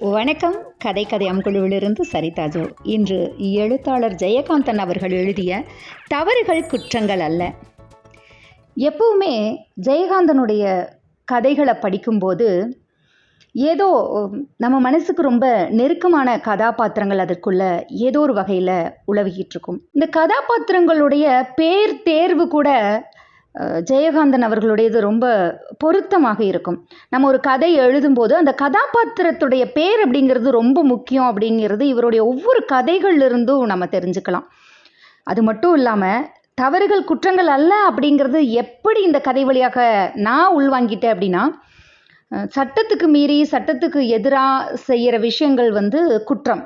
வணக்கம். கதை கதை அம்குழுவிலிருந்து சரிதாஜோ இன்று எழுத்தாளர் ஜெயகாந்தன் அவர்கள் எழுதிய தவறுகள் குற்றங்கள் அல்ல. எப்பவுமே ஜெயகாந்தனுடைய கதைகளை படிக்கும்போது ஏதோ நம்ம மனசுக்கு ரொம்ப நெருக்கமான கதாபாத்திரங்கள் அதற்குள்ள ஏதோ ஒரு வகையில் உழவிக்கிட்டு இருக்கும். இந்த கதாபாத்திரங்களுடைய பேர் தேர்வு கூட ஜெயகாந்தன் அவர்களுடையது ரொம்ப பொருத்தமாக இருக்கும். நம்ம ஒரு கதை எழுதும்போது அந்த கதாபாத்திரத்துடைய பேர் அப்படிங்கிறது ரொம்ப முக்கியம் அப்படிங்கிறது இவருடைய ஒவ்வொரு கதைகள்ல இருந்தும் நம்ம தெரிஞ்சுக்கலாம். அது மட்டும் இல்லாமல் தவறுகள் குற்றங்கள் அல்ல அப்படிங்கிறது எப்படி இந்த கதை வழியாக நான் உள்வாங்கிட்டேன் அப்படின்னா சட்டத்துக்கு மீறி சட்டத்துக்கு எதிராக செய்கிற விஷயங்கள் வந்து குற்றம்.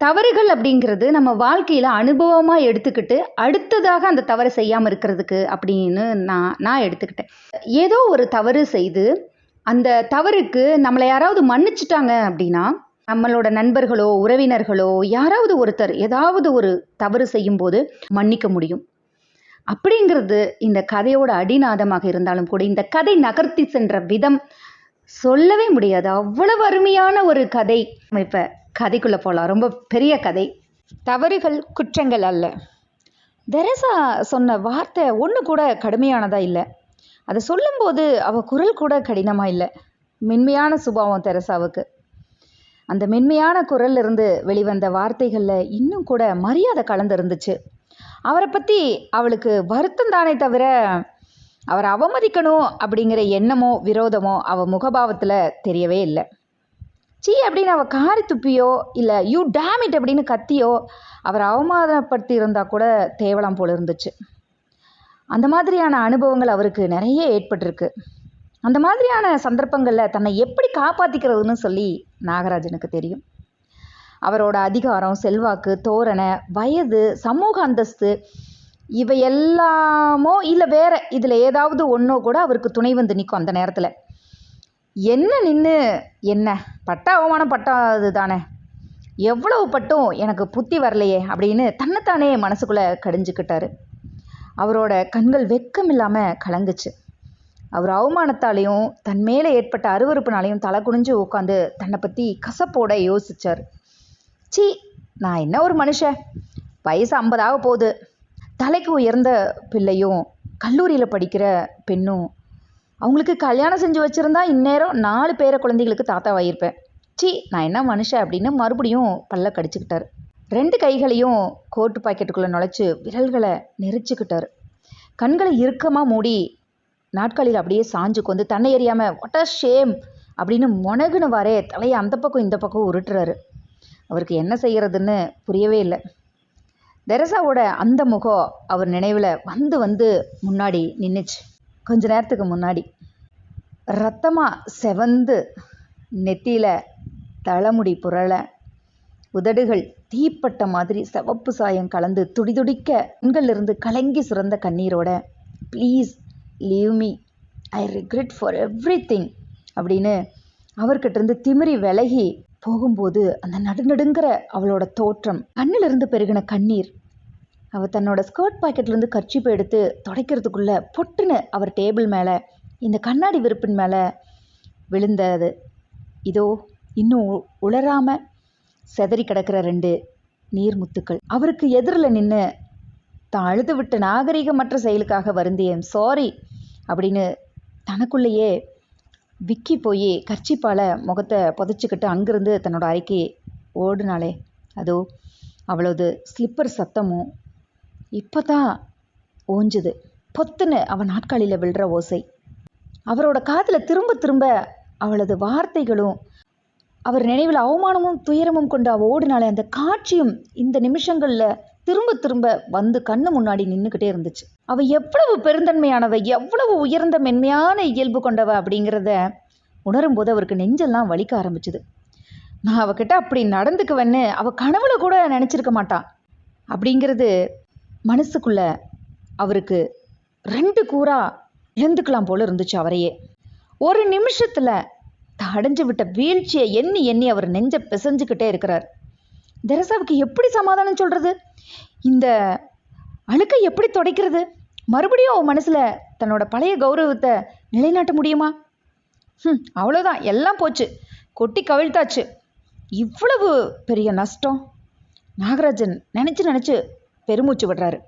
தவறுகள் அப்படிங்கிறது நம்ம வாழ்க்கையில் அனுபவமாக எடுத்துக்கிட்டு அடுத்ததாக அந்த தவறை செய்யாமல் இருக்கிறதுக்கு அப்படின்னு நான் நான் எடுத்துக்கிட்டேன். ஏதோ ஒரு தவறு செய்து அந்த தவறுக்கு நம்மளை யாராவது மன்னிச்சிட்டாங்க அப்படின்னா நம்மளோட நண்பர்களோ உறவினர்களோ யாராவது ஒருத்தர் ஏதாவது ஒரு தவறு செய்யும்போது மன்னிக்க முடியும். அப்படிங்கிறது இந்த கதையோட அடிநாதமாக இருந்தாலும் கூட இந்த கதை நகர்த்தி சென்ற விதம் சொல்லவே முடியாது. அவ்வளவு அருமையான ஒரு கதை. இப்போ கதைக்குள்ளே போகலாம் ரொம்ப பெரிய கதை. தவறுகள் குற்றங்கள் அல்ல. தெரசா சொன்ன வார்த்தை ஒன்று கூட கடுமையானதாக இல்லை. அதை சொல்லும்போது அவள் குரல் கூட கடினமாக இல்லை. மென்மையான சுபாவம் தெரசாவுக்கு. அந்த மென்மையான குரல்ல இருந்து வெளிவந்த வார்த்தைகளில் இன்னும் கூட மரியாதை கலந்து இருந்துச்சு அவரை பற்றி அவளுக்கு வருத்தம் தானே தவிர அவரை அவமதிக்கணும் அப்படிங்கிற எண்ணமோ விரோதமோ அவள் முகபாவத்தில் தெரியவே இல்லை. சீ அப்படின்னு அவள் காரி துப்பியோ இல்லை யூ டேமிட் அப்படின்னு கத்தியோ அவரை அவமானப்படுத்தி இருந்தால் கூட தேவலாம் போல் இருந்துச்சு. அந்த மாதிரியான அனுபவங்கள் அவருக்கு நிறைய ஏற்பட்டிருக்கு. அந்த மாதிரியான சந்தர்ப்பங்களில் தன்னை எப்படி காப்பாற்றிக்கிறதுன்னு சொல்லி நாகராஜனுக்கு தெரியும். அவரோட அதிகாரம் செல்வாக்கு தோரணை வயது சமூக அந்தஸ்து இவை எல்லாமோ இல்லை வேற இதில் ஏதாவது ஒன்றோ கூட அவருக்கு துணை வந்து நிற்கும் அந்த நேரத்தில். என்ன நின்று என்ன? பட்டா அவமானம் பட்டாது தானே எவ்வளவு பட்டும் எனக்கு புத்தி வரலையே அப்படின்னு தன்னைத்தானே மனசுக்குள்ளே கடிஞ்சுக்கிட்டாரு. அவரோட கண்கள் வெக்கம் இல்லாமல் கலங்குச்சு. அவர் அவமானத்தாலையும் தன் மேலே ஏற்பட்ட அருவருப்புனாலையும் தலை குனிஞ்சு உட்காந்து தன்னை பற்றி கசப்போட யோசிச்சார். சி நான் என்ன ஒரு மனுஷன்? வயசு ஐம்பதாக போகுது. தலைக்கு உயர்ந்த பிள்ளையும் கல்லூரியில் படிக்கிற பெண்ணும் அவங்களுக்கு கல்யாணம் செஞ்சு வச்சுருந்தா இந்நேரம் நாலு பேர குழந்தைகளுக்கு தாத்தாவாயிருப்பேன் சி நான் என்ன மனுஷன் அப்படின்னு மறுபடியும் பல்ல கடிச்சுக்கிட்டார். ரெண்டு கைகளையும் கோட்டு பாக்கெட்டுக்குள்ளே நுழைச்சி விரல்களை நெரிச்சுக்கிட்டார். கண்களை இறுக்கமாக மூடி நாட்களில் அப்படியே சாஞ்சு கொண்டு தன்னை எறியாமல் வாட் அ ஷேம் அப்படின்னு முனகுனவாறே தலையை அந்த பக்கம் இந்த பக்கம் உருட்டுறாரு. அவருக்கு என்ன செய்கிறதுன்னு புரியவே இல்லை. தெரசாவோட அந்த முகம் அவர் நினைவில் வந்து வந்து முன்னாடி நின்றுச்சு கொஞ்ச நேரத்துக்கு முன்னாடி. ரத்தமாக செவந்து நெத்தியில் தலைமுடி புரள உதடுகள் தீப்பட்ட மாதிரி சிவப்பு சாயம் கலந்து துடிதுடிக்க கண்களிலிருந்து கலங்கி சுரந்த கண்ணீரோட please leave me I regret for everything அப்படின்னு அவர்கிட்டருந்து திமிரி விலகி போகும்போது அந்த நடுநடுங்கிற அவளோட தோற்றம் கண்ணிலிருந்து பெருகின கண்ணீர் அவள் தன்னோட ஸ்கர்ட் பாக்கெட்லேருந்து கர்ச்சிப்பை எடுத்து துடைக்கிறதுக்குள்ளே பொட்டுன்னு அவர் டேபிள் மேலே இந்த கண்ணாடி விருப்பின் மேலே விழுந்தது இதோ இன்னும் உ- செதறி கிடக்கிற ரெண்டு நீர்முத்துக்கள். அவருக்கு எதிரில் நின்று தான் அழுது விட்ட நாகரிகமற்ற செயலுக்காக வருந்தியேன் சாரி அப்படின்னு தனக்குள்ளேயே விக்கி போய் கர்ச்சிப்பால் முகத்தை புதைச்சிக்கிட்டு அங்கிருந்து தன்னோட அறைக்கு ஓடுனாளே. அதோ அவளது ஸ்லிப்பர் சத்தமும் இப்போ தான் ஓஞ்சுது. பொத்துன்னு அவன் நாட்காலியில் விழுற ஓசை. அவரோட காதில் திரும்ப திரும்ப அவளது வார்த்தைகளும் அவர் நினைவில் அவமானமும் துயரமும் கொண்டு அவள் ஓடினாலே அந்த காட்சியும் இந்த நிமிஷங்களில் திரும்ப திரும்ப வந்து கண்ணு முன்னாடி நின்றுக்கிட்டே இருந்துச்சு. அவள் எவ்வளவு பெருந்தன்மையானவ எவ்வளவு உயர்ந்த மென்மையான இயல்பு கொண்டவ அப்படிங்கிறத உணரும்போது அவருக்கு நெஞ்செல்லாம் வலிக்க ஆரம்பிச்சுது. நான் அவகிட்ட அப்படி நடந்துக்குவேன்னு அவள் கனவுல கூட நினச்சிருக்க மாட்டான் அப்படிங்கிறது மனசுக்குள்ள அவருக்கு ரெண்டு கூறா எழுந்துக்கலாம் போல இருந்துச்சு அவரையே. ஒரு நிமிஷத்துல அடைஞ்சு விட்ட வீழ்ச்சியை எண்ணி எண்ணி அவர் நெஞ்ச பிசைஞ்சுக்கிட்டே இருக்கிறார். தெரசாவுக்கு எப்படி சமாதானம் சொல்றது? இந்த அழுக்கை எப்படி துடைக்கிறது? மறுபடியும் அவன் மனசுல தன்னோட பழைய கௌரவத்தை நிலைநாட்ட முடியுமா? ம் அவ்வளோதான் எல்லாம் போச்சு. கொட்டி கவிழ்த்தாச்சு. இவ்வளவு பெரிய நஷ்டம். நாகராஜன் நினச்சி நினச்சி பெருமூச்சு விடுறாரு.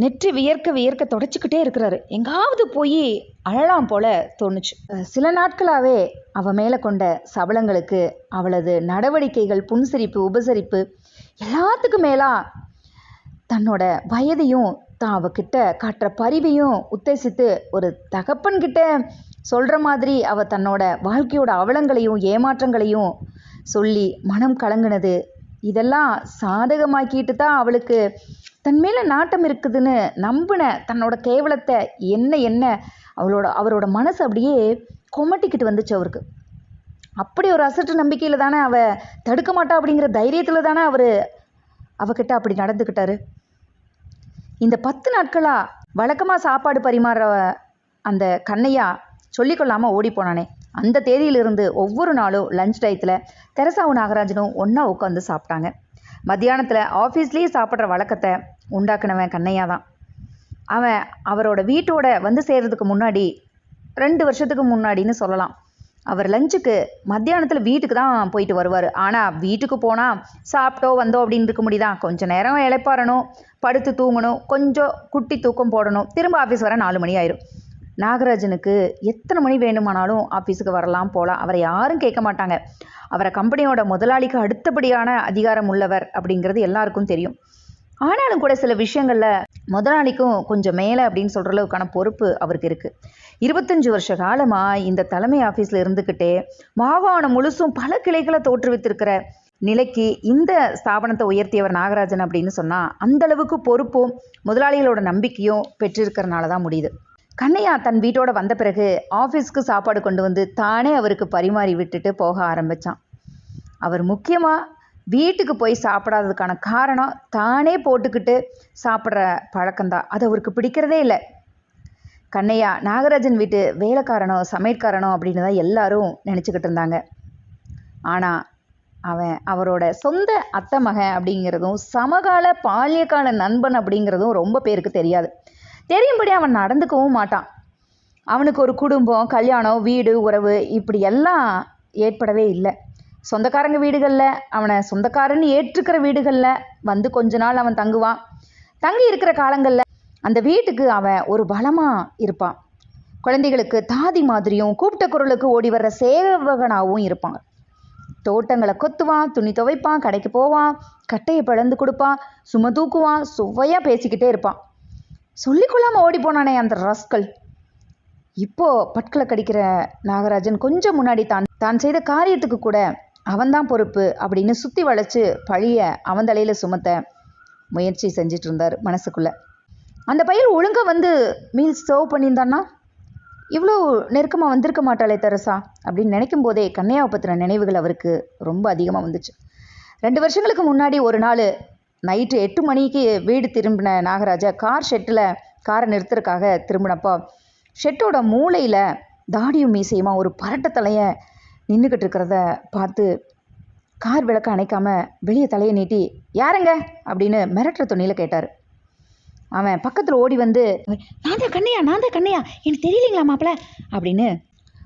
நெற்றி வியர்க்க வியர்க்க தொடச்சிக்கிட்டே இருக்கிறாரு. எங்காவது போய் அழலாம் போல தோணுச்சு. சில நாட்களாகவே அவ மேலே கொண்ட சபலங்களுக்கு அவளது நடவடிக்கைகள் புன்சிரிப்பு உபசரிப்பு எல்லாத்துக்கும் மேலா தன்னோட வயதையும் தான் அவகிட்ட காட்டுற பரிவையும் உத்தேசித்து ஒரு தகப்பன்கிட்ட சொல்கிற மாதிரி அவ தன்னோட வாழ்க்கையோட அவலங்களையும் ஏமாற்றங்களையும் சொல்லி மனம் கலங்குனது இதெல்லாம் சாதகமாக்கிட்டு தான் அவளுக்கு தன் மேலே நாட்டம் இருக்குதுன்னு நம்பின தன்னோட கேவலத்தை என்ன என்ன அவளோட அவரோட மனசு அப்படியே கொமட்டிக்கிட்டு வந்துச்சு அவருக்கு. அப்படி ஒரு அசட்டு நம்பிக்கையில் தானே அவ தடுக்க மாட்டா அப்படிங்கிற தைரியத்தில் தானே அவர் அவகிட்ட அப்படி நடந்துக்கிட்டாரு. இந்த பத்து நாட்களாக வழக்கமாக சாப்பாடு பரிமாற அந்த கண்ணையா சொல்லிக்கொள்ளாமல் ஓடி போனானே. அந்த தேதியிலிருந்து ஒவ்வொரு நாளும் லஞ்ச் டயத்தில் தெரசாவும் நாகராஜனும் ஒன்றா உட்காந்து சாப்பிட்டாங்க. மத்தியானத்தில் ஆஃபீஸ்லேயே சாப்பிட்ற வழக்கத்தை உண்டாக்குனவன் கண்ணையா தான். அவன் அவரோட வீட்டோட வந்து சேர்றதுக்கு முன்னாடி ரெண்டு வருஷத்துக்கு முன்னாடின்னு சொல்லலாம். அவர் லஞ்சுக்கு மத்தியானத்தில் வீட்டுக்கு தான் போயிட்டு வருவார். ஆனால் வீட்டுக்கு போனால் சாப்பிட்டோ வந்தோ அப்படின்னு இருக்க முடியுதா? கொஞ்சம் நேரம் இளைப்பாறணும் படுத்து தூங்கணும் கொஞ்சம் குட்டி தூக்கம் போடணும். திரும்ப ஆஃபீஸ் வர நாலு மணி ஆயிரும். நாகராஜனுக்கு எத்தனை மணி வேணுமானாலும் ஆஃபீஸுக்கு வரலாம் போகலாம் அவரை யாரும் கேட்க மாட்டாங்க. அவரை கம்பெனியோட முதலாளிக்கு அடுத்தபடியான அதிகாரம் உள்ளவர் அப்படிங்கிறது எல்லாருக்கும் தெரியும். ஆனாலும் கூட சில விஷயங்களில் முதலாளிக்கும் கொஞ்சம் மேலே அப்படின்னு சொல்கிற அளவுக்கான பொறுப்பு அவருக்கு இருக்குது இருபத்தஞ்சு வருஷ காலமாக இந்த தலைமை ஆஃபீஸில் இருந்துக்கிட்டே மாகாணம் முழுசும் பல கிளைகளை தோற்றுவித்திருக்கிற நிலைக்கு இந்த ஸ்தாபனத்தை உயர்த்தியவர் நாகராஜன் அப்படின்னு சொன்னால் அந்த அளவுக்கு பொறுப்பும் முதலாளிகளோட நம்பிக்கையும் பெற்றிருக்கிறனால தான் முடியுது. கண்ணையா தன் வீட்டோட வந்த பிறகு ஆஃபீஸ்க்கு சாப்பாடு கொண்டு வந்து தானே அவருக்கு பரிமாறி விட்டுட்டு போக ஆரம்பித்தான் அவர் முக்கியமாக வீட்டுக்கு போய் சாப்பிடாததுக்கான காரணம் தானே போட்டுக்கிட்டு சாப்பிட்ற பழக்கம்தான். அது அவருக்கு பிடிக்கிறதே இல்லை. கண்ணையா நாகராஜன் வீட்டு வேலைக்காரனோ சமையற்காரனோ அப்படின்னு தான் எல்லாரும் நினச்சிக்கிட்டு இருந்தாங்க. ஆனால் அவன் அவரோட சொந்த அத்தை மகன் அப்படிங்கிறதும் சமகால பால்யகால நண்பன் அப்படிங்கிறதும் ரொம்ப பேருக்கு தெரியாது. தெரியும்படி அவன் நடந்துக்கவும் மாட்டான். அவனுக்கு ஒரு குடும்பம் கல்யாணம் வீடு உறவு இப்படி எல்லாம் ஏற்படவே இல்லை. சொந்தக்காரங்க வீடுகளில் அவனை சொந்தக்காரன்னு ஏற்றுக்கிற வீடுகளில் வந்து கொஞ்ச நாள் அவன் தங்குவான். தங்கி இருக்கிற காலங்களில் அந்த வீட்டுக்கு அவன் ஒரு பலமாக இருப்பான். குழந்தைகளுக்கு தாதி மாதிரியும் கூப்பிட்ட குரலுக்கு ஓடி வர்ற சேவகனாகவும் இருப்பான் தோட்டங்களை கொத்துவான் துணி துவைப்பான் கடைக்கு போவான் கட்டையை பிளந்து கொடுப்பான் சும தூக்குவான் சுவையாக பேசிக்கிட்டே இருப்பான். சொல்லிக்கொள்ளாமல் ஓடி போனானே அந்த ரஸ்கல். இப்போ பட்களை கடிக்கிற நாகராஜன் கொஞ்சம் முன்னாடி தான் தான் செய்த காரியத்துக்கு கூட அவன்தான் பொறுப்பு அப்படின்னு சுற்றி வளைச்சு பழிய அவன் தலையில சுமத்த முயற்சி செஞ்சிட்டு இருந்தார் மனசுக்குள்ள. அந்த பையன் ஒழுங்கா வந்து மீல்ஸ் சர்வ் பண்ணியிருந்தான்னா இவ்வளோ நெருக்கமாக வந்திருக்க மாட்டாளே தெரசா அப்படின்னு நினைக்கும் போதே கண்ணையாவை பற்றின நினைவுகள் அவருக்கு ரொம்ப அதிகமாக வந்துச்சு. ரெண்டு வருஷங்களுக்கு முன்னாடி ஒரு நாள் நைட்டு எட்டு மணிக்கு வீடு திரும்பின நாகராஜா கார் ஷெட்டில் காரை நிறுத்துறதுக்காக திரும்பினப்போ ஷெட்டோட மூளையில் தாடியும் மீசையுமா ஒரு பரட்ட தலையை நின்றுக்கிட்டு இருக்கிறத பார்த்து கார் விளக்க அணைக்காம வெளியே தலையை நீட்டி யாருங்க? அப்படின்னு மிரட்டுற துணியில் கேட்டார். அவன் பக்கத்தில் ஓடி வந்து நான் தான் கண்ணையா நான் தான் கண்ணையா? எனக்கு தெரியலீங்களா மாப்பிள்ள அப்படின்னு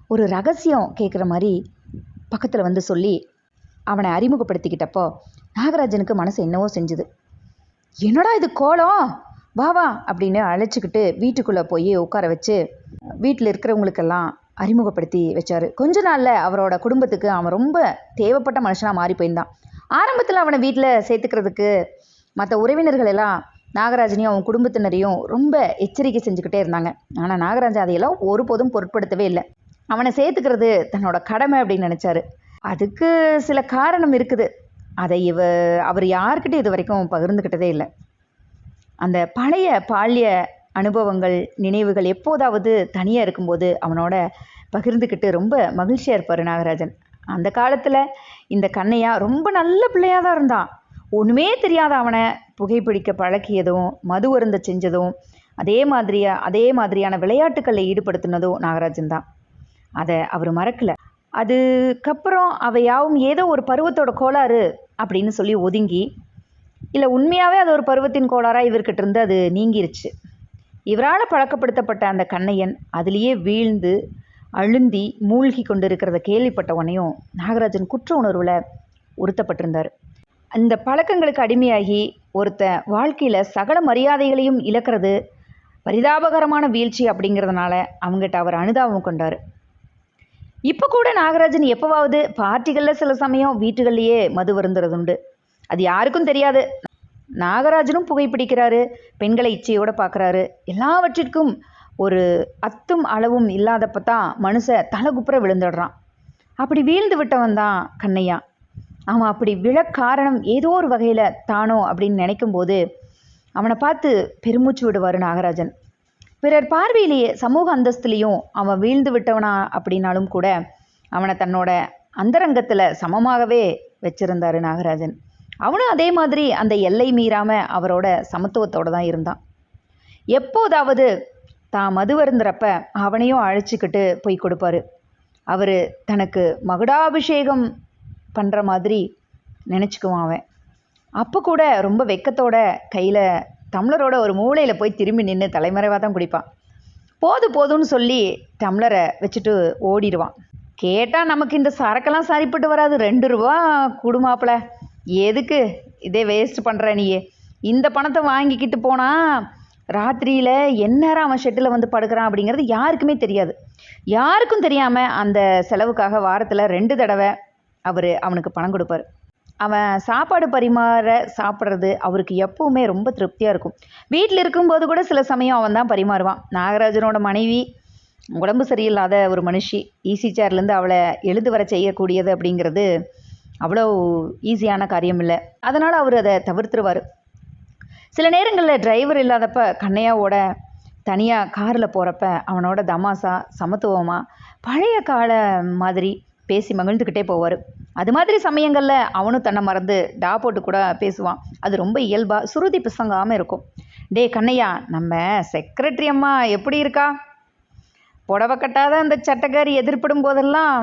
ஒரு ரகசியம் கேட்குற மாதிரி பக்கத்தில் வந்து சொல்லி அவனை அறிமுகப்படுத்திக்கிட்டப்போ நாகராஜனுக்கு மனசு என்னவோ செஞ்சுது. என்னடா இது கோலம்? வா வா அப்படின்னு அழைச்சிக்கிட்டு வீட்டுக்குள்ளே போய் உட்கார வச்சு வீட்டில் இருக்கிறவங்களுக்கெல்லாம் அறிமுகப்படுத்தி வச்சார். கொஞ்ச நாளில் அவரோட குடும்பத்துக்கு அவன் ரொம்ப தேவைப்பட்ட மனுஷனாக மாறி போயிருந்தான். ஆரம்பத்தில் அவனை வீட்டில் சேர்த்துக்கிறதுக்கு மற்ற உறவினர்கள் எல்லாம் நாகராஜனையும் அவன் குடும்பத்தினரையும் ரொம்ப எச்சரிக்கை செஞ்சுக்கிட்டே இருந்தாங்க. ஆனால் நாகராஜன் அதையெல்லாம் ஒருபோதும் பொருட்படுத்தவே இல்லை. அவனை சேர்த்துக்கிறது தன்னோட கடமை அப்படின்னு நினச்சாரு. அதுக்கு சில காரணம் இருக்குது. அதை இவ அவர் யார்கிட்ட இது வரைக்கும் பகிர்ந்துக்கிட்டதே இல்லை. அந்த பழைய பால்ய அனுபவங்கள் நினைவுகள் எப்போதாவது தனியாக இருக்கும்போது அவனோட பகிர்ந்துக்கிட்டு ரொம்ப மகிழ்ச்சியாக இருப்பார் நாகராஜன். அந்த காலத்தில் இந்த கண்ணையா ரொம்ப நல்ல பிள்ளையாக தான் இருந்தான். ஒன்றுமே தெரியாத அவனை புகைப்பிடிக்க பழக்கியதும் மது அருந்த செஞ்சதும் அதே மாதிரியா அதே மாதிரியான விளையாட்டுக்களில் ஈடுபடுத்தினதும் நாகராஜன் தான். அதை அவர் மறக்கலை. அதுக்கப்புறம் அவையாவும் ஏதோ ஒரு பருவத்தோட கோளாறு அப்படின்னு சொல்லி ஒதுங்கி இல்லை உண்மையாகவே அது ஒரு பருவத்தின் கோளாறாக இவர்கிட்ட இருந்து அது நீங்கிருச்சு. இவரால் பழக்கப்படுத்தப்பட்ட அந்த கண்ணையன் அதுலேயே வீழ்ந்து அழுந்தி மூழ்கி கொண்டு இருக்கிறத கேள்விப்பட்ட உடனேயும் நாகராஜன் குற்ற உணர்வில் உறுத்தப்பட்டிருந்தார். அந்த பழக்கங்களுக்கு அடிமையாகி ஒருத்தன் வாழ்க்கையில் சகல மரியாதைகளையும் இழக்கிறது பரிதாபகரமான வீழ்ச்சி அப்படிங்கிறதுனால அவங்ககிட்ட அவர் அனுதாபம் கொண்டார். இப்போ கூட நாகராஜன் எப்போவாவது பார்ட்டிகளில் சில சமயம் வீட்டுகள்லேயே மது வருந்துறது உண்டு அது யாருக்கும் தெரியாது. நாகராஜனும் புகைப்பிடிக்கிறாரு பெண்களை இச்சையோடு பார்க்குறாரு எல்லாவற்றிற்கும் ஒரு அத்தும் அளவும் இல்லாதப்ப தான் மனுஷ தலைகுப்புற விழுந்துடுறான். அப்படி வீழ்ந்து விட்டவன் தான் கண்ணையா? அவன் அப்படி விழ காரணம் ஏதோ ஒரு வகையில் தானோ அப்படின்னு நினைக்கும் போது அவனை பார்த்து பெருமூச்சு விடுவார் நாகராஜன். பிறர் பார்வையிலேயே சமூக அந்தஸ்துலேயும் அவன் வீழ்ந்து விட்டவனா அப்படின்னாலும் கூட அவனை தன்னோட அந்தரங்கத்தில் சமமாகவே வச்சிருந்தாரு நாகராஜன். அவனும் அதே மாதிரி அந்த எல்லை மீறாமல் அவரோட சமத்துவத்தோடு தான் இருந்தான். எப்போதாவது தான் மது வருந்துறப்ப அவனையும் அழைச்சிக்கிட்டு போய் கொடுப்பாரு. அவர் தனக்கு மகுடாபிஷேகம் பண்ணுற மாதிரி நினச்சிக்குவான் அவன். அப்போ கூட ரொம்ப வெக்கத்தோட கையில் டம்ளரோட ஒரு மூலையில் போய் திரும்பி நின்று தலைமறைவாக தான் குடிப்பான். போது போதும்னு சொல்லி டம்ளரை வச்சுட்டு ஓடிடுவான். கேட்டால் நமக்கு இந்த சரக்கெல்லாம் சரிப்பட்டு வராது. ரெண்டு ரூபா குடுமாப்பில் எதுக்கு? இதே வேஸ்ட் பண்ணுற நீயே. இந்த பணத்தை வாங்கிக்கிட்டு போனால் ராத்திரியில் எந்நேரம் அவன் ஷெட்டில் வந்து படுக்கிறான் அப்படிங்கிறது யாருக்குமே தெரியாது. யாருக்கும் தெரியாமல் அந்த செலவுக்காக வாரத்தில் ரெண்டு தடவை அவர் அவனுக்கு பணம் கொடுப்பார். அவன் சாப்பாடு பரிமாற சாப்பிட்றது அவருக்கு எப்பவுமே ரொம்ப திருப்தியாக இருக்கும். வீட்டில் இருக்கும்போது கூட சில சமயம் அவன் தான் பரிமாறுவான். நாகராஜனோட மனைவி உடம்பு சரியில்லாத ஒரு மனுஷி ஈஸி சேர்லேருந்து அவளை எழுந்து வர செய்யக்கூடியது அப்படிங்கிறது அவ்வளோ ஈஸியான காரியம் இல்லை. அதனால் அவர் அதை தவிர்த்துருவார். சில நேரங்களில் டிரைவர் இல்லாதப்ப கண்ணையாவோட தனியாக காரில் போகிறப்ப அவனோட தமாசா சமத்துவமாக பழைய கால மாதிரி பேசி மகிழ்ந்துக்கிட்டே போவார். அது மாதிரி சமயங்களில் அவனும் தன்னை மறந்து டா போட்டு கூட பேசுவான். அது ரொம்ப இயல்பாக சுருதி பிசங்காமல் இருக்கும். டே கண்ணையா நம்ம செக்ரட்டரி அம்மா எப்படி இருக்கா? புடவை கட்டாத அந்த சட்டக்காரி எதிர்ப்படும் போதெல்லாம்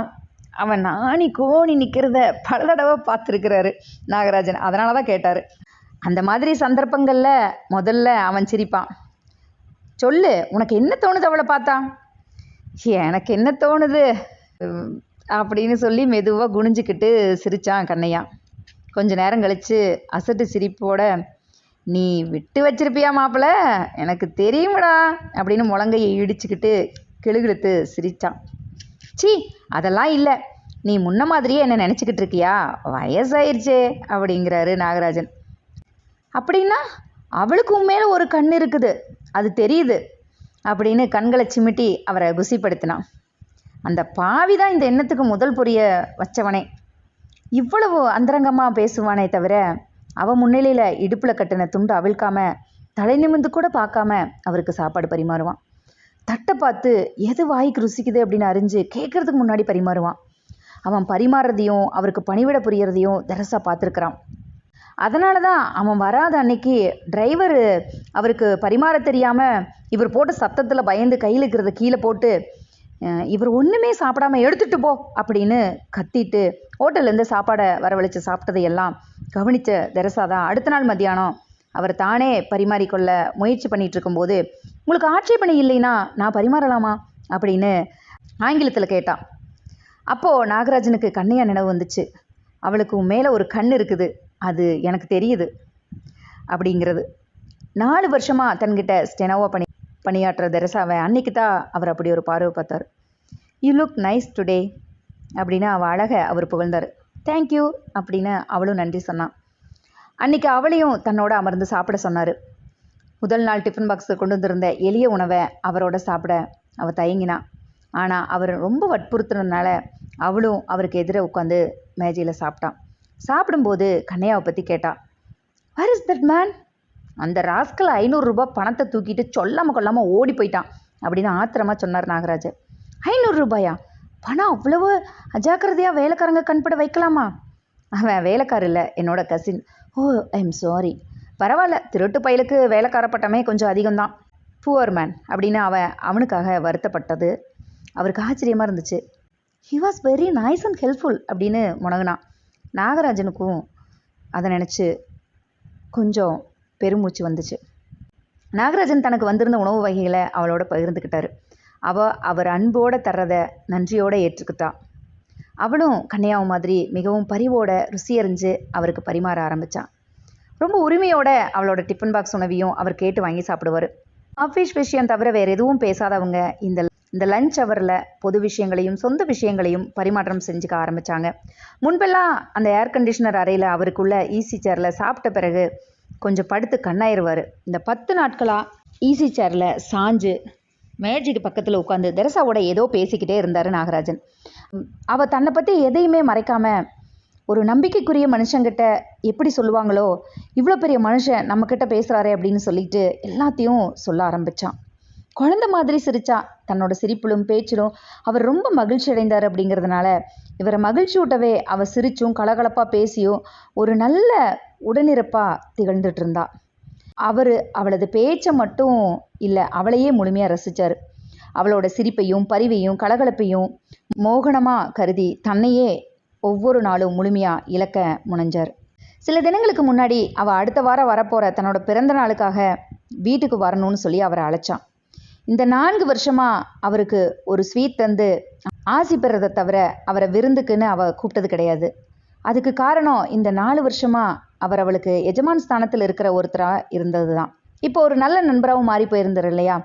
அவன் நாணி கோணி நிற்கிறத பல தடவை பார்த்துருக்கிறாரு நாகராஜன். அதனால தான் கேட்டார். அந்த மாதிரி சந்தர்ப்பங்களில் முதல்ல அவன் சிரிப்பான். சொல்லு உனக்கு என்ன தோணுது அவளை பார்த்தா? எனக்கு என்ன தோணுது? அப்படின்னு சொல்லி மெதுவாக குனிஞ்சுக்கிட்டு சிரிச்சான் கண்ணையா. கொஞ்ச நேரம் கழித்து அசட்டு சிரிப்போட நீ விட்டு வச்சிருப்பியா மாப்பிள? எனக்கு தெரியுமடா அப்படின்னு முழங்கையை இடிச்சுக்கிட்டு கிளுகிழுத்து சிரித்தான் சி அதெல்லாம் இல்லை. நீ முன்ன மாதிரியே என்ன நினச்சிக்கிட்டு இருக்கியா? வயசாயிருச்சே அப்படிங்கிறாரு நாகராஜன். அப்படின்னா அவளுக்கு உண்மையில ஒரு கண் இருக்குது. அது தெரியுது அப்படின்னு கண்களை சிமிட்டி அவரை குசிப்படுத்தினான். அந்த பாவி தான் இந்த எண்ணத்துக்கு முதல் புரிய வச்சவனே. இவ்வளவு அந்தரங்கமாக பேசுவானே தவிர அவன் முன்னிலையில் இடுப்பில் கட்டின துண்டு அவிழ்க்காம தலை நிமிந்து கூட பார்க்காம அவருக்கு சாப்பாடு பரிமாறுவான். தட்டை பார்த்து எது வாய்க்கு ருசிக்குது? அப்படின்னு அறிஞ்சு கேட்கறதுக்கு முன்னாடி பரிமாறுவான். அவன் பரிமாறுறதையும் அவருக்கு பணிவிட புரியறதையும் தெரசா பார்த்துருக்குறான். அதனால தான் அவன் வராத அன்னைக்கு டிரைவர் அவருக்கு பரிமாற தெரியாமல் இவர் போட்ட சத்தத்தில் பயந்து கையில் இருக்கிறத கீழே போட்டு இவர் ஒன்றுமே சாப்பிடாம எடுத்துட்டு போ அப்படின்னு கத்திட்டு ஹோட்டல்லேருந்து சாப்பாடை வரவழைச்சு சாப்பிட்டதையெல்லாம் கவனித்த தெரசா தான் அடுத்த நாள் மத்தியானம் அவர் தானே பரிமாறிக்கொள்ள முயற்சி பண்ணிட்டு இருக்கும்போது உங்களுக்கு ஆட்சேபனை இல்லைன்னா நான் பரிமாறலாமா? அப்படின்னு ஆங்கிலத்தில் கேட்டான் அப்போது நாகராஜனுக்கு கண்ணையா நினைவு வந்துச்சு. அவளுக்கு மேலே ஒரு கண் இருக்குது. அது எனக்கு தெரியுது. அப்படிங்கிறது. நாலு வருஷமாக தன்கிட்ட ஸ்டெனோவா பணி பணியாற்றுற தெரசாவை அன்னைக்கு தான் அவர் அப்படி ஒரு பார்வை பார்த்தார். யூ லுக் நைஸ் டுடே அப்படின்னு அவள் அழகை அவர் புகழ்ந்தார். தேங்க்யூ அப்படின்னு அவளும் நன்றி சொன்னான். அன்னைக்கு அவளையும் தன்னோட அமர்ந்து சாப்பிட சொன்னார். முதல் நாள் டிஃபன் பாக்ஸில் கொண்டு வந்திருந்த எளிய உணவை அவரோட சாப்பிட அவள் தயங்கினான் ஆனால் அவர் ரொம்ப வற்புறுத்துனதுனால அவளும் அவருக்கு எதிரே உட்காந்து மேஜையில் சாப்பிட்டான். சாப்பிடும்போது கண்ணையாவை பற்றி கேட்டான் வேர் இஸ் தட் மேன் அந்த ராஸ்கல் ஐநூறுரூபா பணத்தை தூக்கிட்டு சொல்லாம கொள்ளாமல் ஓடி போயிட்டான் அப்படின்னு ஆத்திரமா சொன்னார் நாகராஜ். ஐநூறு ரூபாயா? பணம் அவ்வளவு அஜாக்கிரதையாக வேலைக்காரங்க கண்பட வைக்கலாமா? அவன் வேலைக்கார இல்லை என்னோட கசின் ஓ ஐம் சாரி பரவாயில்ல திருட்டு பயலுக்கு வேலைக்கார பட்டமே கொஞ்சம் அதிகம்தான். புவர் மேன் அப்படின்னு அவன் அவனுக்காக வருத்தப்பட்டது. அவருக்கு ஆச்சரியமாக இருந்துச்சு. He was very nice and helpful அப்படின்னு முணங்கினான் நாகராஜனுக்கும் அதை நினச்சி கொஞ்சம் பெருமூச்சு வந்துச்சு. நாகராஜன் தனக்கு வந்திருந்த உணவு வகைகளை அவளோட பகிர்ந்துக்கிட்டாரு அவ அவர் அன்போடு தர்றத நன்றியோட ஏற்றுக்கிட்டா. அவளும் கன்னியாவை மாதிரி மிகவும் பரிவோட ருசியறிஞ்சு அவருக்கு பரிமாற ஆரம்பிச்சான் ரொம்ப உரிமையோட அவளோட டிஃபன் பாக்ஸ் உணவையும் அவர் கேட்டு வாங்கி சாப்பிடுவார். ஆஃபீஸ் விஷயம் தவிர வேறு எதுவும் பேசாதவங்க இந்த இந்த லஞ்ச் ஹவரில் பொது விஷயங்களையும் சொந்த விஷயங்களையும் பரிமாற்றம் செஞ்சுக்க ஆரம்பித்தாங்க முன்பெல்லாம் அந்த ஏர் கண்டிஷனர் அறையில் அவருக்குள்ள ஈசி சேரில் சாப்பிட்ட பிறகு கொஞ்சம் படுத்து கண்ணாயிருவார் இந்த பத்து நாட்களாக ஈசி சேரில் சாஞ்சு மேஜைக்கு பக்கத்தில் உட்காந்து தெரசாவோட ஏதோ பேசிக்கிட்டே இருந்தார் நாகராஜன். அவள் தன்னை பற்றி எதையுமே மறைக்காம ஒரு நம்பிக்கைக்குரிய மனுஷங்கிட்ட எப்படி சொல்லுவாங்களோ இவ்வளோ பெரிய மனுஷன் நம்மக்கிட்ட பேசுகிறாரே அப்படின்னு சொல்லிட்டு எல்லாத்தையும் சொல்ல ஆரம்பித்தான் குழந்த மாதிரி சிரிச்சா தன்னோட சிரிப்பிலும் பேச்சிலும் அவர் ரொம்ப மகிழ்ச்சி அடைந்தார் அப்படிங்கிறதுனால இவரை மகிழ்ச்சி ஊட்டவே அவள் சிரிச்சும் கலகலப்பாக பேசியும் ஒரு நல்ல உடனிருப்பாக திகழ்ந்துட்டு இருந்தா அவர் அவளது பேச்சை மட்டும் இல்லை அவளையே முழுமையாக ரசித்தார் அவளோட சிரிப்பையும் பரிவையும் கலகலப்பையும் மோகனமாக கருதி தன்னையே ஒவ்வொரு நாளும் முழுமையாக இழக்க முனைஞ்சார். சில தினங்களுக்கு முன்னாடி அவள் அடுத்த வாரம் வரப்போகிற தன்னோட பிறந்த நாளுக்காக வீட்டுக்கு வரணும்னு சொல்லி அவரை அழைச்சான். இந்த நான்கு வருஷமாக அவருக்கு ஒரு ஸ்வீட் தந்து ஆசி பெறதை தவிர அவரை விருந்துக்குன்னு அவள் கூப்பிட்டது கிடையாது. அதுக்கு காரணம் இந்த நாலு வருஷமாக அவர் அவளுக்கு எஜமான் ஸ்தானத்தில் இருக்கிற ஒருத்தராக இருந்தது தான் இப்போ ஒரு நல்ல நண்பராகவும் மாறி போயிருந்தார் இல்லையா?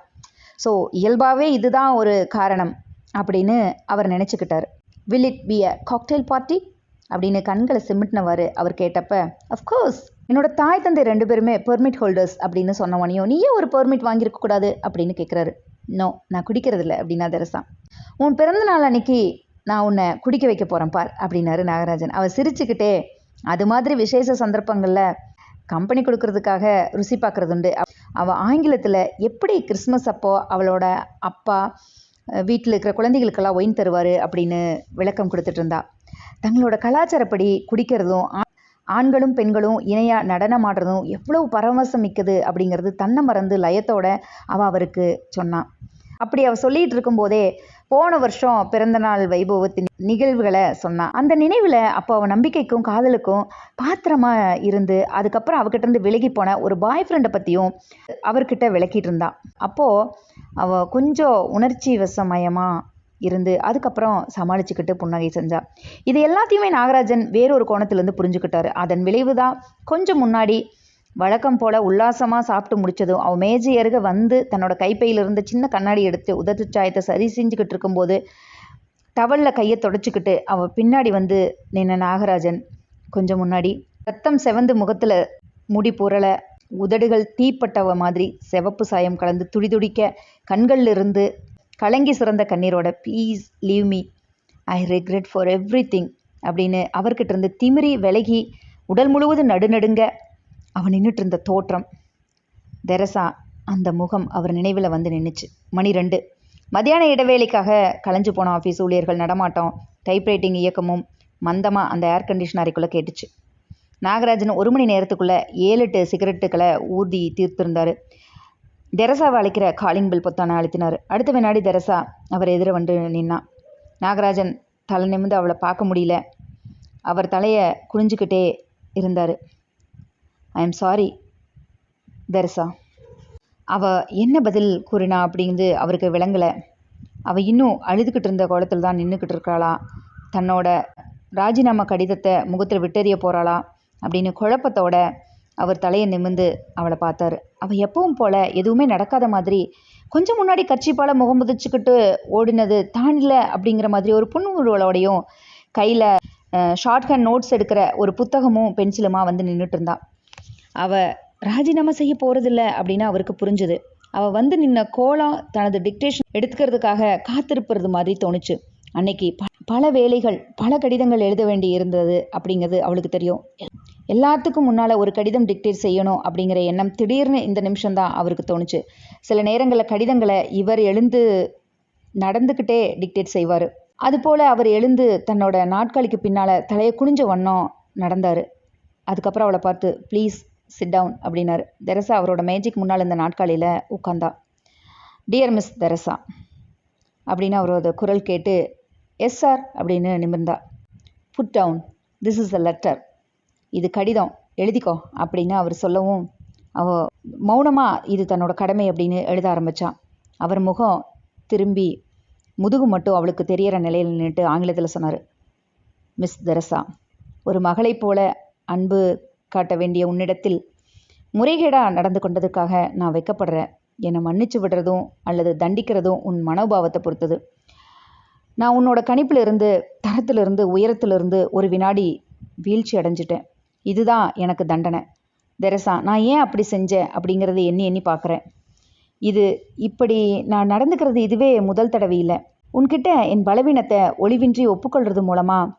ஸோ இயல்பாகவே இதுதான் ஒரு காரணம் அப்படின்னு அவர் நினச்சிக்கிட்டார். Will it be a cocktail party அப்படின்னு கண்களை சிமிட்டினவாரு அவர் கேட்டப்ப அஃப்கோர்ஸ் என்னோட தாய் தந்தை ரெண்டு பேருமே பெர்மிட் ஹோல்டர்ஸ் அப்படின்னு சொன்னவனையும் நீயே ஒரு பெர்மிட் வாங்கியிருக்க கூடாது அப்படின்னு கேட்குறாரு நோ நான் குடிக்கிறதில்ல அப்படின்னா தெரசா. உன் பிறந்த நாள் அன்னைக்கு நான் உன்னை குடிக்க வைக்க போகிறேன் பார் அப்படின்னாரு நாகராஜன். அவர் சிரிச்சுக்கிட்டே அது மாதிரி விசேஷ சந்தர்ப்பங்களில் கம்பெனி கொடுக்கறதுக்காக ருசி பார்க்குறதுண்டு அவள் ஆங்கிலத்தில் எப்படி கிறிஸ்மஸ் அப்போ அவளோட அப்பா வீட்டில் இருக்கிற குழந்தைகளுக்கெல்லாம் ஒயின் தருவார் அப்படின்னு விளக்கம் கொடுத்துட்டு இருந்தா. தங்களோட கலாச்சாரப்படி குடிக்கிறதும் ஆண்களும் பெண்களும் இணையாக நடனமாடுறதும் எவ்வளவு பரவசம் மிக்கது அப்படிங்கிறது தன்னை மறந்து லயத்தோட அவள் அவருக்கு சொன்னான் அப்படி அவள் சொல்லிகிட்டு இருக்கும்போதே போன வருஷம் பிறந்தநாள் வைபவத்தின் நிகழ்வுகளை சொன்னான். அந்த நினைவில் அப்போ அவன் நம்பிக்கைக்கும் காதலுக்கும் பாத்திரமாக இருந்து அதுக்கப்புறம் அவகிட்ட இருந்து விலகி போன ஒரு பாய் ஃப்ரெண்டை பற்றியும் அவர்கிட்ட விளக்கிட்டு இருந்தான். அப்போது அவள் கொஞ்சம் உணர்ச்சி வசமயமாக இருந்து அதுக்கப்புறம் சமாளிச்சுக்கிட்டு புன்னகை செஞ்சா. இது எல்லாத்தையுமே நாகராஜன் வேறொரு கோணத்துலேருந்து புரிஞ்சுக்கிட்டாரு. அதன் விளைவு தான் கொஞ்சம் முன்னாடி வழக்கம் போல் உல்லாசமாக சாப்பிட்டு முடிச்சதும் அவன் மேஜை அருக வந்து தன்னோட கைப்பையிலிருந்து சின்ன கண்ணாடி எடுத்து உதட்டு சாயத்தை சரி செஞ்சுக்கிட்டு இருக்கும்போது டவலில் கையை தொடச்சிக்கிட்டு அவள் பின்னாடி வந்து நின்ன நாகராஜன் கொஞ்சம் முன்னாடி. ரத்தம் செவந்து முகத்தில் முடி புரள உதடுகள் தீப்பட்டவ மாதிரி செவப்பு சாயம் கலந்து துடிதுடிக்க கண்களில் இருந்து கலங்கி சிறந்த கண்ணீரோட please leave me I regret for everything அப்படின்னு அவர்கிட்ட இருந்து திமிரி விலகி உடல் முழுவதும் நடுநடுங்க அவன் நின்றுட்டு இருந்த தோற்றம். தெரசா அந்த முகம் அவர் நினைவில் வந்து நின்றுச்சு மணி ரெண்டு. மத்தியான இடைவேளைக்காக கலைஞ்சு போன ஆஃபீஸ் ஊழியர்கள் நடமாட்டம் டைப்ரைட்டிங் இயக்கமும் மந்தமாக அந்த ஏர் கண்டிஷன் அறைக்குள்ளே கேட்டுச்சு. நாகராஜன் ஒரு மணி நேரத்துக்குள்ளே ஏழு எட்டு சிகரெட்டுகளை ஊர்தி தீர்த்திருந்தார். தெரசாவை அழைக்கிற காலிங் பில் பொத்தானை அழுத்தினார். அடுத்த வினாடி தெரசா அவர் எதிர வந்து நின்னான் நாகராஜன் தலை நிமிந்து அவளை பார்க்க முடியல. அவர் தலையை குனிஞ்சுக்கிட்டே இருந்தார். I am sorry Teresa. அவள் என்ன பதில் கூறினா அப்படிங்கிறது அவருக்கு விளங்கலை. அவள் இன்னும் அழுதுகிட்டு இருந்த குளத்தில் தான் நின்றுக்கிட்டு இருக்காளா? தன்னோட ராஜினாமா கடிதத்தை முகத்தில் விட்டெறிய போகிறாளா அப்படின்னு குழப்பத்தோட அவர் தலையை நிமிந்து அவளை பார்த்தாரு. அவள் எப்பவும் போல் எதுவுமே நடக்காத மாதிரி கொஞ்சம் முன்னாடி கட்சிப்பால் முகமுதிச்சுக்கிட்டு ஓடினது தான் இல்லை அப்படிங்கிற மாதிரி ஒரு புன்முறுவலோடையும் கையில் ஷார்ட் ஹேண்ட் நோட்ஸ் எடுக்கிற ஒரு புத்தகமும் பென்சிலுமா வந்து நின்றுட்டு இருந்தா. அவள் ராஜினாமா செய்ய போகிறதில்ல அப்படின்னு அவருக்கு புரிஞ்சுது. அவள் வந்து நின்ன கோலம் தனது டிக்டேஷன் எடுத்துக்கிறதுக்காக காத்திருப்பது மாதிரி தோணுச்சு. அன்னைக்கு ப பல வேலைகள் பல கடிதங்கள் எழுத வேண்டி இருந்தது அப்படிங்கிறது அவளுக்கு தெரியும். எல்லாத்துக்கும் முன்னால் ஒரு கடிதம் டிக்டேட் செய்யணும் அப்படிங்கிற எண்ணம் திடீர்னு இந்த நிமிஷம்தான் அவருக்கு தோணுச்சு. சில நேரங்களில் கடிதங்களை இவர் எழுந்து நடந்துக்கிட்டே டிக்டேட் செய்வார். அதுபோல் அவர் எழுந்து தன்னோட நாட்களுக்கு பின்னால் தலையை குனிஞ்ச வண்ணம் நடந்தார். அதுக்கப்புறம் அவளை பார்த்து ப்ளீஸ் சிட் டவுன் அப்படின்னாரு. தெரசா அவரோட மேஜிக் முன்னால் இந்த நாட்காலியில் உட்காந்தா டியர் மிஸ் தெரசா அப்படின்னு அவரோட குரல் கேட்டு எஸ் சார் அப்படின்னு நிமிர்ந்தா. Put down this is a letter இது கடிதம். எழுதிக்கோ அப்படின்னு அவர் சொல்லவும் அவ மௌனமாக இது தன்னோட கடமை அப்படின்னு எழுத ஆரம்பித்தான் அவர் முகம் திரும்பி முதுகு மட்டும் அவளுக்கு தெரியற நிலையில் நின்றுட்டு ஆங்கிலத்தில் சொன்னார். மிஸ் தெரசா ஒரு மகளைப் போல அன்பு காட்ட வேண்டிய உன்னிடத்தில் முறைகேடாக நடந்து கொண்டதுக்காக நான் வைக்கப்படுறேன் என்னை மன்னிச்சு விடுறதும் அல்லது தண்டிக்கிறதும் உன் மனோபாவத்தை பொறுத்தது. நான் உன்னோட கணிப்பிலிருந்து தரத்திலிருந்து உயரத்திலிருந்து ஒரு வினாடி வீழ்ச்சி அடைஞ்சிட்டேன். இதுதான் எனக்கு தண்டனை. தெரசா நான் ஏன் அப்படி செஞ்சேன் அப்படிங்கிறத எண்ணி எண்ணி பார்க்குறேன். இது இப்படி நான் நடந்துக்கிறது இதுவே முதல் தடவை இல்லை. உன்கிட்ட என் பலவீனத்தை ஒளிவின்றி ஒப்புக்கொள்வது மூலமாக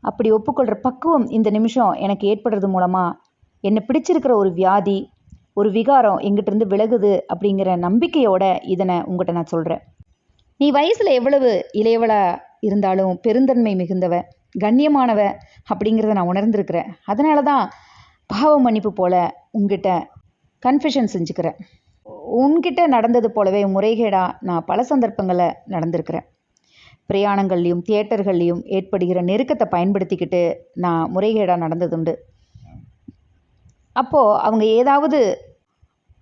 அப்படி ஒப்புக்கொள்கிற பக்குவம் இந்த நிமிஷம் எனக்கு ஏற்படுறது மூலமாக என்னை பிடிச்சிருக்கிற ஒரு வியாதி ஒரு விகாரம் எங்கிட்டிருந்து விலகுது அப்படிங்கிற நம்பிக்கையோட இதனை உங்கள்கிட்ட நான் சொல்கிறேன் நீ வயசில் எவ்வளவு இளையவளா இருந்தாலும் பெருந்தன்மை மிகுந்தவ கண்ணியமானவ அப்படிங்கிறத நான் உணர்ந்திருக்கிறேன். அதனால தான் பாவ மன்னிப்பு போல் உங்ககிட்ட கன்ஃபெஷன் செஞ்சுக்கிறேன். உன்கிட்ட நடந்தது போலவே முறைகேடாக நான் பல சந்தர்ப்பங்களை நடந்திருக்கிறேன். பிரயாணங்கள்லையும் தியேட்டர்கள்லையும் ஏற்படுகிற நெருக்கத்தை பயன்படுத்திக்கிட்டு நான் முறைகேடாக நடந்ததுண்டு. அப்போது அவங்க ஏதாவது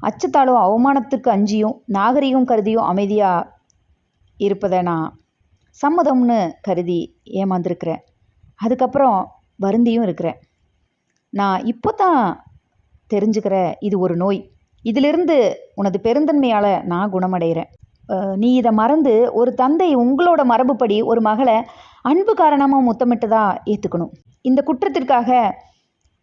அச்சத்தாலும் அவமானத்துக்கு அஞ்சியும் நாகரிகம் கருதியும் அமைதியாக இருப்பதை நான் சம்மதம்னு கருதி ஏமாந்துருக்கிறேன். அதுக்கப்புறம் வருந்தியும் இருக்கிறேன். நான் இப்போ தான் தெரிஞ்சுக்கிற இது ஒரு நோய். இதிலிருந்து உனது பெருந்தன்மையால் நான் குணமடைகிறேன். நீ இதை மறந்து ஒரு தந்தை உங்களோட மரபுப்படி ஒரு மகளை அன்பு காரணமாக முத்தமிட்டதா ஏற்றுக்கணும் இந்த குற்றத்திற்காக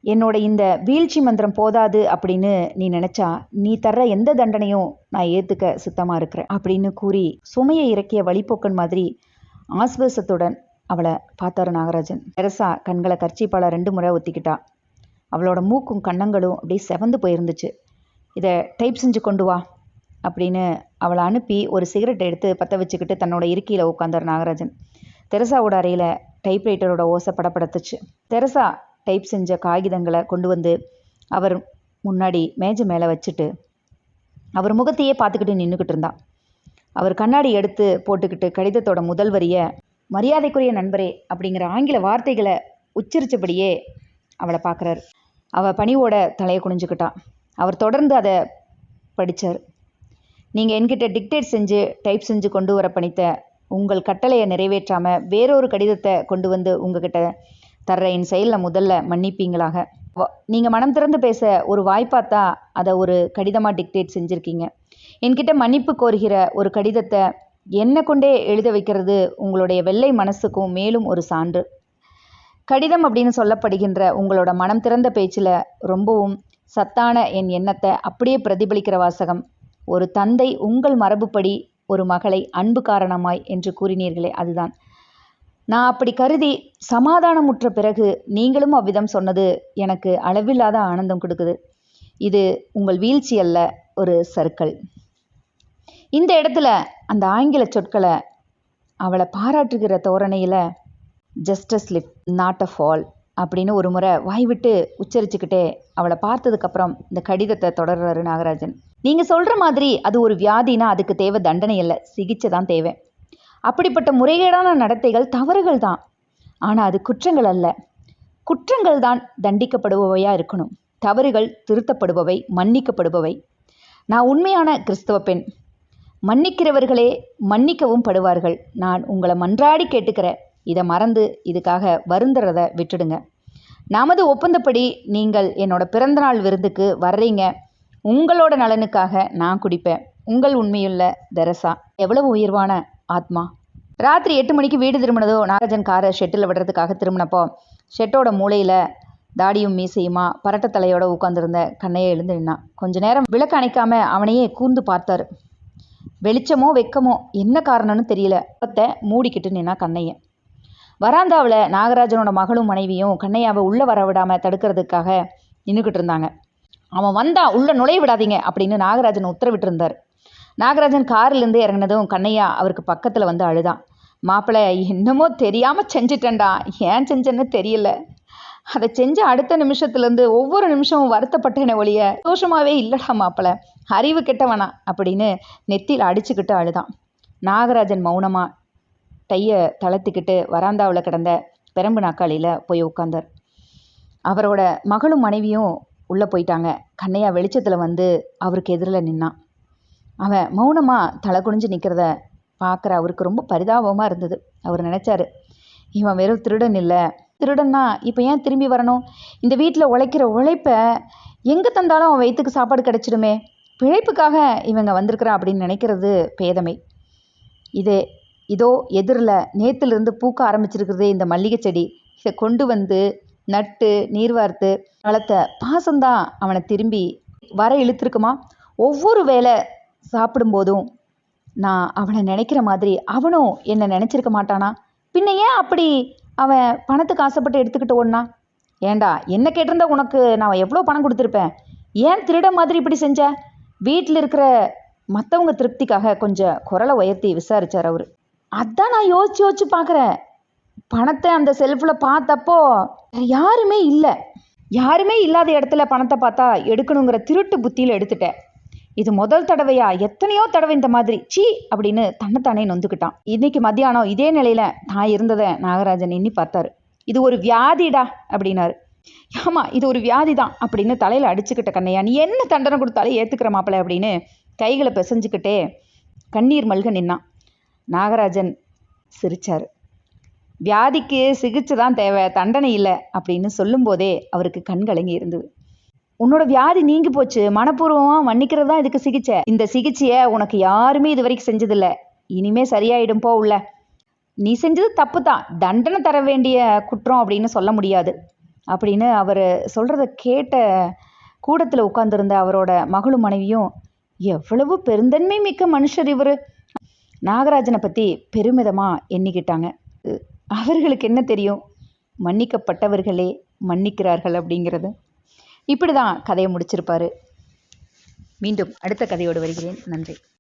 என்னோட இந்த வீழ்ச்சி மந்திரம் போதாது அப்படின்னு நீ நினச்சா நீ தர்ற எந்த தண்டனையும் நான் ஏற்றுக்க சித்தமாக இருக்கிறேன் அப்படின்னு கூறி சுமையை இறக்கிய வழிப்போக்கன் மாதிரி ஆஸ்வாசத்துடன் அவளை பார்த்தாரு நாகராஜன். பெருசா கண்களை கர்ச்சிப்பால ரெண்டு முறை ஒத்திக்கிட்டா. அவளோட மூக்கும் கன்னங்களும் அப்படியே செவந்து போயிருந்துச்சு. இதை டைப் செஞ்சு கொண்டு வா. அப்படின்னு அவளை அனுப்பி ஒரு சிகரெட் எடுத்து பற்ற வச்சுக்கிட்டு தன்னோட இருக்கையில் உட்காந்தார் நாகராஜன். தெரசாவோட அறையில் டைப்ரைட்டரோட ஓசை படப்படுத்துச்சு. தெரசா டைப் செஞ்ச காகிதங்களை கொண்டு வந்து அவர் முன்னாடி மேஜை மேலே வச்சுட்டு அவர் முகத்தையே பார்த்துக்கிட்டு நின்றுக்கிட்டு இருந்தா அவர் கண்ணாடி எடுத்து போட்டுக்கிட்டு கடிதத்தோட முதல் வரியை மரியாதைக்குரிய நண்பரே அப்படிங்கிற ஆங்கில வார்த்தைகளை உச்சரித்தபடியே அவளை பார்க்குறாரு. அவள் பணிவோட தலையை குனிஞ்சுக்கிட்டான். அவர் தொடர்ந்து அதை படித்தார் நீங்கள் என்கிட்ட டிக்டேட் செஞ்சு டைப் செஞ்சு கொண்டு வர பணித்த உங்கள் கட்டளையை நிறைவேற்றாமல் வேறொரு கடிதத்தை கொண்டு வந்து உங்ககிட்ட தர்ற என் செயலில் முதல்ல மன்னிப்பீங்களாக. நீங்கள் மனம் திறந்து பேச ஒரு வாய்ப்பாத்தா அதை ஒரு கடிதமாக டிக்டேட் செஞ்சுருக்கீங்க. என்கிட்ட மன்னிப்பு கோருகிற ஒரு கடிதத்தை என்ன கொண்டே எழுத வைக்கிறது உங்களுடைய வெள்ளை மனசுக்கும் மேலும் ஒரு சான்று. கடிதம் அப்படின்னு சொல்லப்படுகின்ற உங்களோட மனம் திறந்த பேச்சில் ரொம்பவும் சத்தான என் எண்ணத்தை அப்படியே பிரதிபலிக்கிற வாசகம். ஒரு தந்தை உங்கள் மரபுப்படி ஒரு மகளை அன்பு காரணமாய் என்று கூறினீர்களே அதுதான். நான் அப்படி கருதி சமாதானமுற்ற பிறகு நீங்களும் அவ்விதம் சொன்னது எனக்கு அளவில்லாத ஆனந்தம் கொடுக்குது. இது உங்கள் வீழ்ச்சி அல்ல ஒரு சர்க்கிள். இந்த இடத்துல அந்த ஆங்கில சொற்களை அவளை பாராட்டுகிற தோரணையில் Justus lip not a fall அப்படின்னு ஒரு முறை வாய்விட்டு உச்சரிச்சுக்கிட்டே அவளை பார்த்ததுக்கப்புறம் இந்த கடிதத்தை தொடர்றாரு நாகராஜன். நீங்கள் சொல்கிற மாதிரி அது ஒரு வியாதினா அதுக்கு தேவை தண்டனை இல்லை. சிகிச்சை தான் தேவை. அப்படிப்பட்ட முறைகேடான நடத்தைகள் தவறுகள் தான். ஆனால் அது குற்றங்கள் அல்ல. குற்றங்கள் தான் தண்டிக்கப்படுபவையாக இருக்கணும். தவறுகள் திருத்தப்படுபவை மன்னிக்கப்படுபவை. நான் உண்மையான கிறிஸ்தவ பெண். மன்னிக்கிறவர்களே மன்னிக்கவும் படுவார்கள். நான் உங்களை மன்றாடி கேட்டுக்கிறேன். இதை மறந்து இதுக்காக வருந்துறத விட்டுடுங்க. நமது ஒப்பந்தப்படி நீங்கள் என்னோட பிறந்தநாள் விருந்துக்கு வர்றீங்க. உங்களோட நலனுக்காக நான் குடிப்பேன். உங்கள் உண்மையுள்ள தெரசா. எவ்வளவு உயர்வான ஆத்மா. ராத்திரி எட்டு மணிக்கு வீடு திரும்பினதோ நாகராஜன் காரை ஷெட்டில் விடுறதுக்காக திரும்பினப்போ ஷெட்டோட மூலையில் தாடியும் மீசையுமா பரட்ட தலையோட உட்காந்துருந்த கண்ணையை எழுந்து நின்னான். கொஞ்ச நேரம் விளக்கு அணைக்காம அவனையே கூர்ந்து பார்த்தாரு. வெளிச்சமோ வெக்கமோ என்ன காரணம்னு தெரியல. பத்தை மூடிக்கிட்டு நின்னா கண்ணையை. வராந்தாவில் நாகராஜனோட மகளும் மனைவியும் கண்ணையாவை உள்ளே வர விடாமல் தடுக்கிறதுக்காக நின்றுக்கிட்டு இருந்தாங்க. அவன் வந்தா உள்ளே நுழைய விடாதீங்க அப்படின்னு நாகராஜன் உத்தரவிட்டிருந்தார். நாகராஜன் கார்லேருந்து இறங்கினதும் கண்ணையா அவருக்கு பக்கத்தில் வந்து அழுதான். மாப்பிள்ளை என்னமோ தெரியாமல் செஞ்சிட்டேன்டா. ஏன் செஞ்சேன்னு தெரியல. அதை செஞ்ச அடுத்த நிமிஷத்துலேருந்து ஒவ்வொரு நிமிஷமும் வருத்தப்பட்டேனே ஒழிய சந்தோஷமாகவே இல்லடா மாப்பிள்ளை அறிவு கெட்டவனா அப்படின்னு நெத்தியில் அடிச்சுக்கிட்டு அழுதான். நாகராஜன் மௌனமாக டையை தளர்த்திக்கிட்டு வராந்தாவில் கிடந்த பெரம்பு நாக்காளியில் போய் உட்காந்தார் அவரோட மகளும் மனைவியும் உள்ளே போயிட்டாங்க. கண்ணையா வெளிச்சத்தில் வந்து அவருக்கு எதிரில் நின்னான். அவன் மௌனமாக தலை குனிஞ்சு நிற்கிறத பார்க்குற அவருக்கு ரொம்ப பரிதாபமாக இருந்தது. அவர் நினச்சாரு இவன் வெறும் திருடன் இல்லை. திருடன்னா இப்போ ஏன் திரும்பி வரணும்? இந்த வீட்டில் உழைக்கிற உழைப்பை எங்கே தந்தாலும் அவன் வயிற்றுக்கு சாப்பாடு கிடச்சிடுமே. பிழைப்புக்காக இவங்க வந்திருக்கிறா அப்படின்னு நினைக்கிறது பேதமை. இது இதோ எதிரில் நேத்திலிருந்து பூக்க ஆரம்பிச்சிருக்கிறதே இந்த மல்லிகை செடி. இதை கொண்டு வந்து நட்டு நீர் வார்த்து வளர்த்த பாசம்தான் அவனை திரும்பி வர இழுத்துருக்குமா? ஒவ்வொரு வேலை சாப்பிடும்போதும் நான் அவனை நினைக்கிற மாதிரி அவனும் என்னை நினச்சிருக்க மாட்டானா? பின்ன ஏன் அப்படி அவன் பணத்துக்கு ஆசைப்பட்டு எடுத்துக்கிட்டு ஓடனா? ஏண்டா என்ன கேட்டிருந்தா உனக்கு? நான் எவ்வளோ பணம் கொடுத்துருப்பேன். ஏன் திருட மாதிரி இப்படி செஞ்ச? வீட்டில் இருக்கிற மற்றவங்க திருப்திக்காக கொஞ்சம் குரலை உயர்த்தி விசாரிச்சார் அவர். அதான் நான் யோசிச்சு யோசிச்சு பார்க்குறேன். பணத்தை அந்த செல்ஃபில் பார்த்தப்போ யாருமே இல்லை. யாருமே இல்லாத இடத்துல பணத்தை பார்த்தா எடுக்கணுங்கிற திருட்டு புத்தியில் எடுத்துட்டேன். இது முதல் தடவையா? எத்தனையோ தடவை இந்த மாதிரி சீ அப்படின்னு தன்னைத்தானே நொந்துக்கிட்டான். இன்னைக்கு மத்தியானம் இதே நிலையில நான் இருந்ததை நாகராஜன் எண்ணி பார்த்தாரு. இது ஒரு வியாதிடா அப்படின்னாரு. ஆமாம் இது ஒரு வியாதி தான் அப்படின்னு தலையில் அடிச்சுக்கிட்ட கண்ணையா நீ என்ன தண்டனை கொடுத்தாலும் ஏற்றுக்கிற மாப்பிள அப்படின்னு கைகளை பிசைஞ்சுக்கிட்டே கண்ணீர் மல்க நின்னான். நாகராஜன் சிரிச்சார். வியாதிக்கு சிகிச்சை தான் தேவை தண்டனை இல்லை அப்படின்னு சொல்லும்போதே அவருக்கு கண் கலங்கி இருந்தது. உன்னோட வியாதி நீங்கி போச்சு மனப்பூர்வமாக மன்னிக்கிறது தான் இதுக்கு சிகிச்சை. இந்த சிகிச்சையை உனக்கு யாருமே இது வரைக்கும் செஞ்சதில்ல. இனிமே சரியாயிடும் போ உள்ள. நீ செஞ்சது தப்பு தான் தண்டனை தர வேண்டிய குற்றம் அப்படின்னு சொல்ல முடியாது. அப்படின்னு அவர் சொல்கிறத கேட்ட கூடத்தில் உட்காந்துருந்த அவரோட மகளும் மனைவியும் எவ்வளவு பெருந்தன்மை மிக்க மனுஷர் இவர். நாகராஜனை பற்றி பெருமிதமாக எண்ணிக்கிட்டாங்க. அவர்களுக்கு என்ன தெரியும்? மன்னிக்கப்பட்டவர்களே மன்னிக்கிறார்கள் அப்படிங்கிறது. இப்படி தான் கதையை முடிச்சிருப்பாரு. மீண்டும் அடுத்த கதையோடு வருகிறேன். நன்றி.